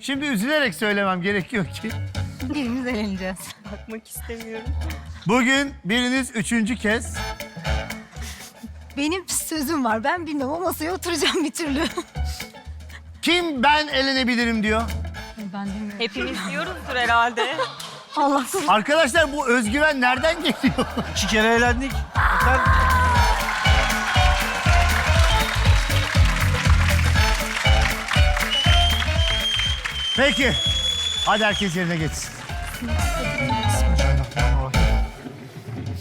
Şimdi üzülerek söylemem gerekiyor ki. Birimiz eğleneceğiz. Bakmak istemiyorum. Bugün biriniz üçüncü kez Benim sözüm var. Ben bilmem o masaya oturacağım bir türlü. kim ben elenebilirim diyor. ben bilmiyorum. Hepimiz diyoruzdur herhalde. Allah korusun. Arkadaşlar bu özgüven nereden geliyor? İki kere eğlendik. Yeter. Peki. Hadi herkes yerine geçsin.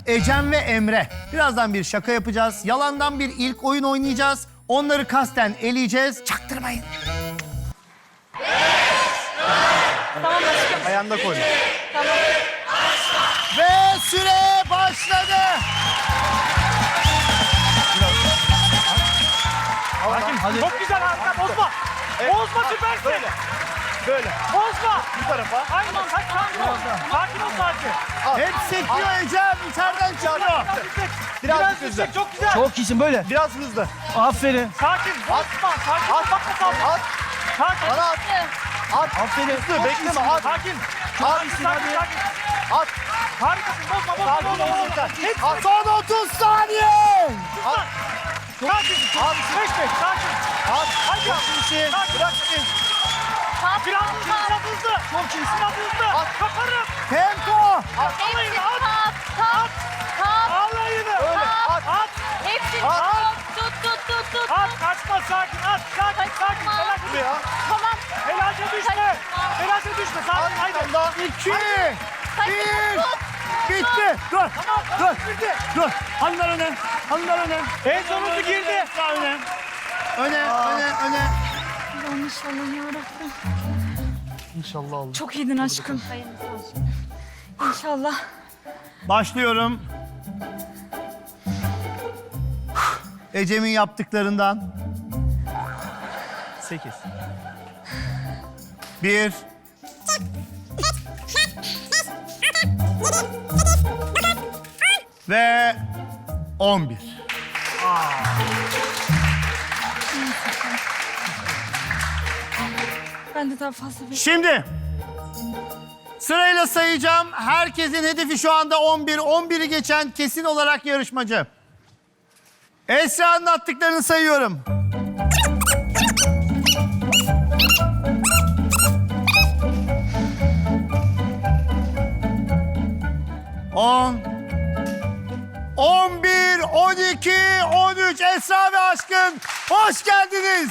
Ecem ve Emre. Birazdan bir şaka yapacağız. Yalandan bir ilk oyun oynayacağız. Onları kasten eleyeceğiz. Çaktırmayın. tamam aşkım. Ayağında koy. Tamam. Ve süre başladı. Sakin. Hadi. Çok güzel harika bozma. Bozma süpersin. Böyle. Bozma. Bu tarafa. Aynen sakin sakin ol. Sakin ol sakin. Hep sekiyor Ecem. İçeriden çıkıyor. Biraz. Biraz hızlı. yüksek. Çok güzel. Çok iyisin böyle. Biraz hızlı. Aferin. Sakin. Bozma. Sakin. At. Bakma kalma. At. Sakin. Bana at. At. Aferin. Hızlı. Bekleme. At. Sakin. At. Sakin. Sakin. Hadi. Sakin. At. Harikasın. Bozma. Bozma. Sakin Bozma. ol. At. Son 30 saniye. At. Sakin. At. Beş beş. Sakin. At. Hadi. Çok iyisin. Sakin. Biraz. Biraz hızlı. Çok iyisin. Biraz hızlı. At. Kaparım. Tempo. Alayını at. Kap, kap, kap, Alayını. Öyle. At. At. hepsini At. tut, tut, tut, tut, tut. At. Kaçma sakin. At. Sakin. Sakin. Kaçma. Helal. Buraya. Tamam. Helace düşme. Kaçma. Helace düşme. Sakin. Haydi. Daha. İki. Kaçma, Bir. tut. Bitti. Dur. Tamam. Dur. Bitti. Dur. Hanımlar öne. Hanımlar öne. En sonuncu girdi. Öne. Öne, öne, öne. Allah'ım inşallah yarabbim. İnşallah olur. Çok iyiydin aşkım. İnşallah. Başlıyorum. Ecem'in yaptıklarından. Sekiz. Bir. Ve on bir. Ben de daha fazla bir... Şimdi sırayla sayacağım. Herkesin hedefi şu anda 11. 11'i geçen kesin olarak yarışmacı. Esra'nın attıklarını sayıyorum. On, on bir, on iki, on üç. Esra ve Aşkın hoş geldiniz.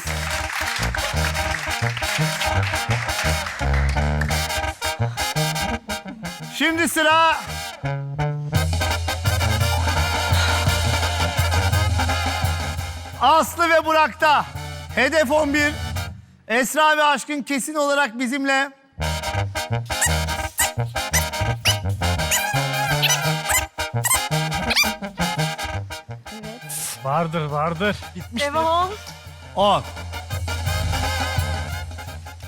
Şimdi sıra... Aslı ve Burak'ta. Hedef 11. Esra ve Aşkın kesin olarak bizimle. Vardır vardır. Devam. 10,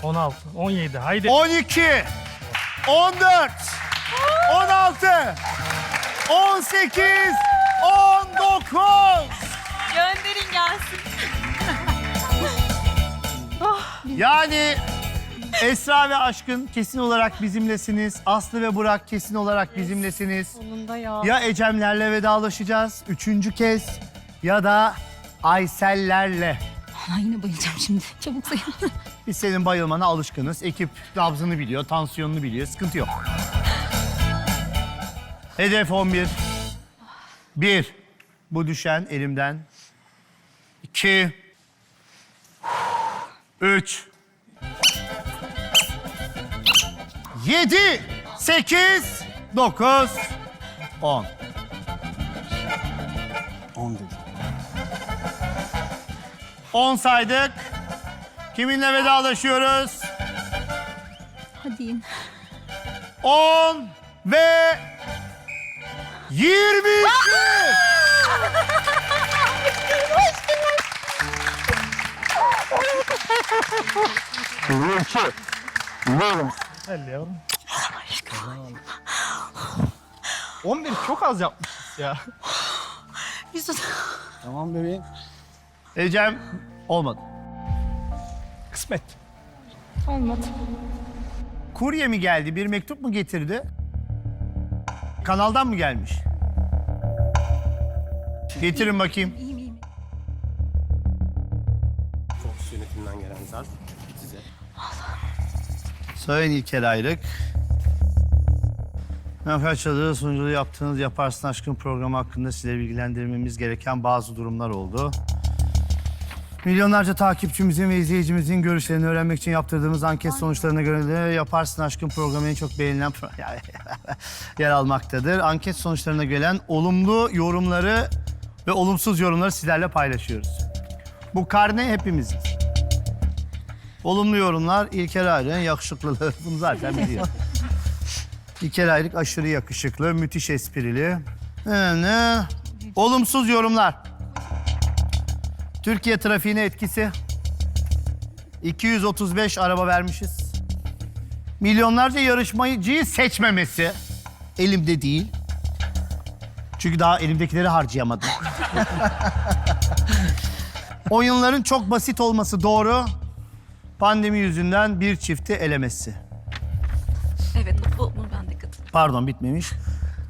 16, 17 haydi. 12, 14, 16, 18, 19. Gönderin gelsin. Yani Esra ve Aşkın kesin olarak bizimlesiniz. Aslı ve Burak kesin olarak bizimlesiniz. Sonunda ya. Ya Ecemlerle vedalaşacağız üçüncü kez ya da Aysellerle. Aa, yine bayılacağım şimdi. Çabuk sayın. Biz senin bayılmana alışkınız. Ekip nabzını biliyor, tansiyonunu biliyor. Sıkıntı yok. Hedef 11. 1. Bu düşen elimden. 2. 3. 7. 8. 9. 10. 10 dedi. 10 saydık. Kiminle vedalaşıyoruz? Hadi in. 10 ve 22. Hadi yavrum. 11 çok az yapmışız ya. Yusuf. Tamam bebeğim. Ecem olmadı. Kısmet. Olmadı. Kurye mi geldi? Bir mektup mu getirdi? Kanaldan mı gelmiş? Getirin bakayım. İyiyim iyiyim. Fox yönetiminden gelen zarf size. Sayın İlker Ayrık. Mehmet sunuculuğu yaptığınız Yaparsın Aşkın programı hakkında sizleri bilgilendirmemiz gereken bazı durumlar oldu. Milyonlarca takipçimizin ve izleyicimizin görüşlerini öğrenmek için yaptırdığımız anket sonuçlarına göre de Yaparsın Aşkın programı en çok beğenilen pro- yer almaktadır. Anket sonuçlarına gelen olumlu yorumları ve olumsuz yorumları sizlerle paylaşıyoruz. Bu karne hepimizin. Olumlu yorumlar İlker Ayrık'ın yakışıklılığı. Bunu zaten biliyor. İlker Ayrık aşırı yakışıklı, müthiş esprili. Önemli. Olumsuz yorumlar. Türkiye trafiğine etkisi. 235 araba vermişiz. Milyonlarca yarışmacıyı seçmemesi. Elimde değil. Çünkü daha elimdekileri harcayamadım. Oyunların çok basit olması doğru. Pandemi yüzünden bir çifti elemesi. Evet bu, bunu ben de katılıyorum. Pardon bitmemiş.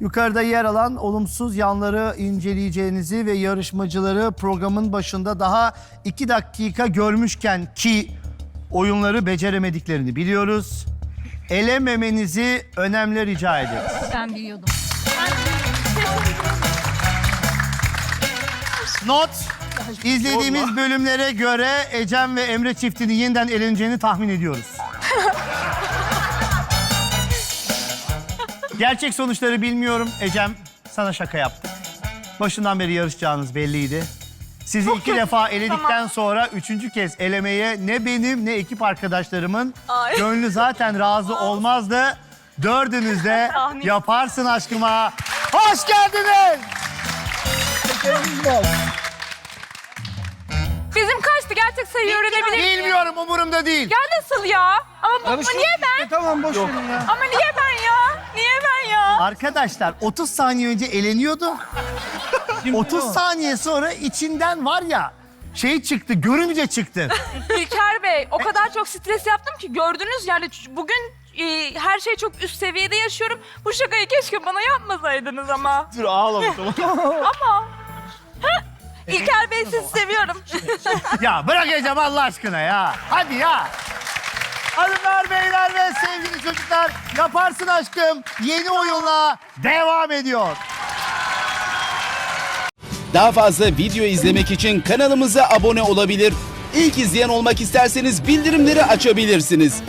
Yukarıda yer alan olumsuz yanları inceleyeceğinizi ve yarışmacıları programın başında daha iki dakika görmüşken ki oyunları beceremediklerini biliyoruz. Elememenizi önemli rica ediyoruz. Ben biliyordum. Not. İzlediğimiz bölümlere göre Ecem ve Emre çiftinin yeniden eleneceğini tahmin ediyoruz. Gerçek sonuçları bilmiyorum. Ecem sana şaka yaptık. Başından beri yarışacağınız belliydi. Sizi iki defa eledikten sonra üçüncü kez elemeye ne benim ne ekip arkadaşlarımın Ay. gönlü zaten razı olmazdı. Dördünüz de Tahmin. yaparsın aşkıma. Hoş geldiniz. Bizim kaçtı? Gerçek? Bilmiyorum umurumda değil. Ya nasıl ya? Ama bu, bu niye ben? Tamam boş verin ya. Ama niye ben ya? Niye ben ya? Arkadaşlar 30 saniye önce eleniyordu. 30 saniye sonra içinden var ya şey çıktı, görünce çıktı. İlker Bey o kadar çok stres yaptım ki gördünüz yani ç- bugün e, her şey çok üst seviyede yaşıyorum. Bu şakayı keşke bana yapmasaydınız ama. Dur ağlama tamam. Ama. İlker Bey sizi seviyorum. ya bırak Ecem Allah aşkına ya. Hadi ya. Hanımlar, beyler ve sevgili çocuklar yaparsın aşkım yeni oyunla devam ediyor. Daha fazla video izlemek için kanalımıza abone olabilir. İlk izleyen olmak isterseniz bildirimleri açabilirsiniz.